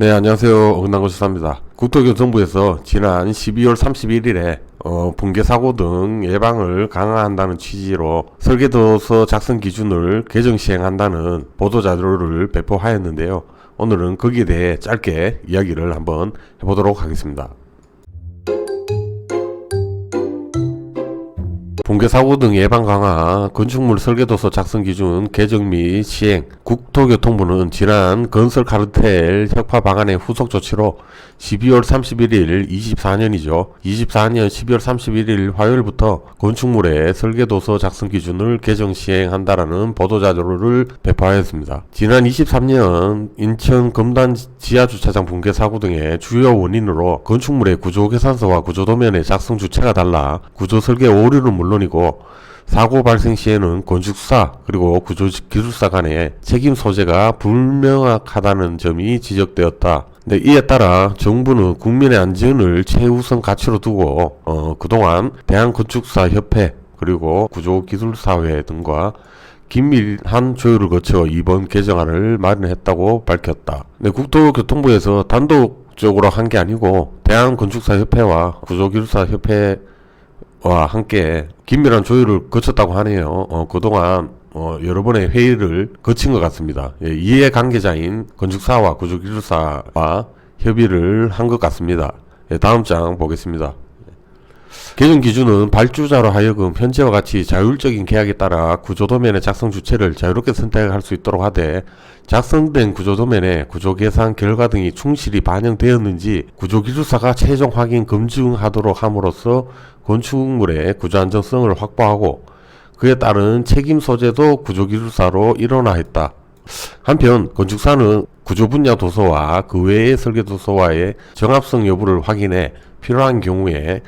네, 안녕하세요. 어긋난고수사입니다. 국토교통부에서 지난 12월 31일에 어, 붕괴 사고 등 예방을 강화한다는 취지로 설계도서 작성 기준을 개정 시행한다는 보도 자료를 배포하였는데요. 오늘은 거기에 대해 짧게 이야기를 한번 해보도록 하겠습니다. 붕괴 사고 등 예방 강화 건축물 설계도서 작성 기준 개정 및 시행 국토교통부는 지난 건설 카르텔 혁파 방안의 후속 조치로 12월 31일 24년이죠. 24년 12월 31일 화요일부터 건축물의 설계도서 작성 기준을 개정 시행한다라는 보도 자료를 배포하였습니다. 지난 23년 인천 금단 지하 주차장 붕괴 사고 등의 주요 원인으로 건축물의 구조 계산서와 구조 도면의 작성 주체가 달라 구조 설계 오류는 물론 이고 사고 발생 시에는 건축사 그리고 구조기술사 간의 책임 소재가 불명확하다는 점이 지적되었다. 네, 이에 따라 정부는 국민의 안전을 최우선 가치로 두고 어, 그동안 대한건축사협회 그리고 구조기술사회 등과 긴밀한 조율을 거쳐 이번 개정안을 마련했다고 밝혔다. 네, 국토교통부에서 단독 적으로 한 게 아니고 대한건축사협회와 구조기술사협회 와 함께 긴밀한 조율을 거쳤다고 하네요. 어, 그동안 어, 여러 번의 회의를 거친 것 같습니다. 예, 이해 관계자인 건축사와 구조기술사와 협의를 한 것 같습니다. 예, 다음 장 보겠습니다. 개정 기준은 발주자로 하여금 현재와 같이 자율적인 계약에 따라 구조 도면의 작성 주체를 자유롭게 선택할 수 있도록 하되 작성된 구조 도면의 구조 계산 결과 등이 충실히 반영되었는지 구조 기술사가 최종 확인 검증하도록 함으로써 건축물의 구조 안정성을 확보하고 그에 따른 책임 소재도 구조 기술사로 일원화했다. 한편 건축사는 구조 분야 도서와 그 외의 설계 도서와의 정합성 여부를 확인해 필요한 경우에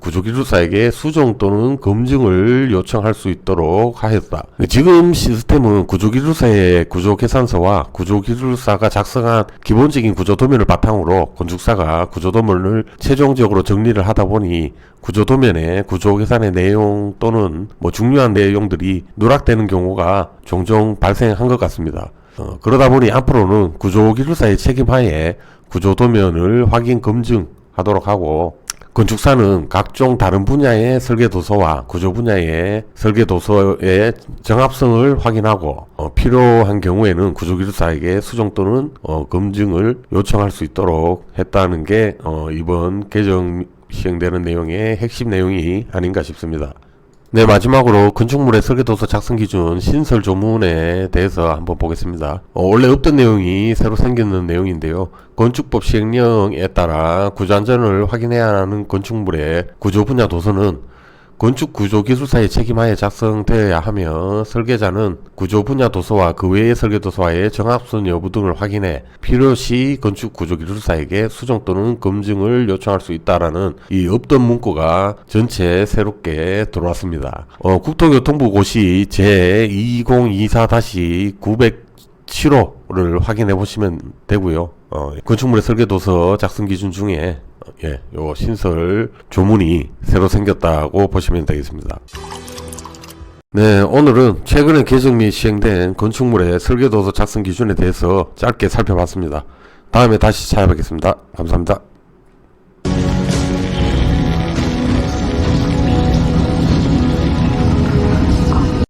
구조기술사에게 수정 또는 검증을 요청할 수 있도록 하였다. 지금 시스템은 구조기술사의 구조계산서와 구조기술사가 작성한 기본적인 구조도면을 바탕으로 건축사가 구조도면을 최종적으로 정리를 하다 보니 구조도면의 구조계산의 내용 또는 뭐 중요한 내용들이 누락되는 경우가 종종 발생한 것 같습니다. 어, 그러다 보니 앞으로는 구조기술사의 책임하에 구조도면을 확인 검증하도록 하고 건축사는 각종 다른 분야의 설계 도서와 구조 분야의 설계 도서의 정합성을 확인하고 어, 필요한 경우에는 구조기술사에게 수정 또는 어, 검증을 요청할 수 있도록 했다는 게 어, 이번 개정 시행되는 내용의 핵심 내용이 아닌가 싶습니다. 네, 마지막으로 건축물의 설계도서 작성 기준 신설 조문에 대해서 한번 보겠습니다. 어, 원래 없던 내용이 새로 생기는 내용인데요. 건축법 시행령에 따라 구조 안전을 확인해야 하는 건축물의 구조 분야 도서는 건축 구조 기술사의 책임하에 작성되어야 하며 설계자는 구조 분야 도서와 그 외의 설계 도서와의 정합성 여부 등을 확인해 필요시 건축 구조 기술사에게 수정 또는 검증을 요청할 수 있다라는 이 없던 문구가 전체 새롭게 들어왔습니다. 어, 국토교통부 고시 제2024-900 7호를 확인해 보시면 되고요. 어, 건축물의 설계 도서 작성 기준 중에 어, 예, 요 신설 조문이 새로 생겼다고 보시면 되겠습니다. 네, 오늘은 최근에 개정 및 시행된 건축물의 설계도서 작성 기준에 대해서 짧게 살펴봤습니다. 다음에 다시 찾아뵙겠습니다. 감사합니다.